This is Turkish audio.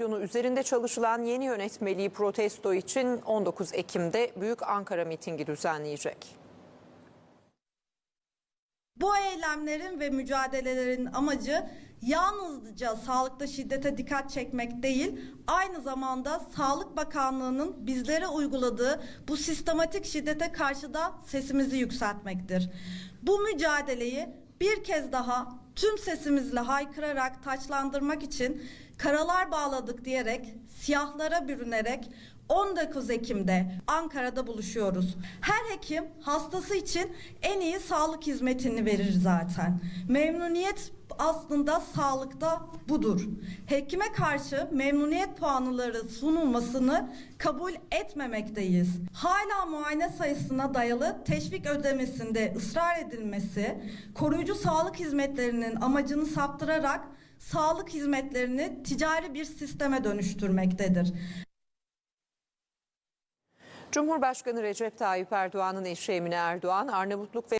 Bastyonu üzerinde çalışılan yeni yönetmeliği protesto için 19 Ekim'de Büyük Ankara mitingi düzenleyecek. Bu eylemlerin ve mücadelelerin amacı yalnızca sağlıkta şiddete dikkat çekmek değil, aynı zamanda Sağlık Bakanlığı'nın bizlere uyguladığı bu sistematik şiddete karşı da sesimizi yükseltmektir. Bu mücadeleyi bir kez daha tüm sesimizle haykırarak taçlandırmak için karalar bağladık diyerek, siyahlara bürünerek 19 Ekim'de Ankara'da buluşuyoruz. Her hekim hastası için en iyi sağlık hizmetini verir zaten. Memnuniyet aslında sağlıkta budur. Hekime karşı memnuniyet puanları sunulmasını kabul etmemekteyiz. Hala muayene sayısına dayalı teşvik ödemesinde ısrar edilmesi, koruyucu sağlık hizmetlerinin amacını saptırarak sağlık hizmetlerini ticari bir sisteme dönüştürmektedir. Cumhurbaşkanı Recep Tayyip Erdoğan'ın eşi Emine Erdoğan, Arnavutluk ve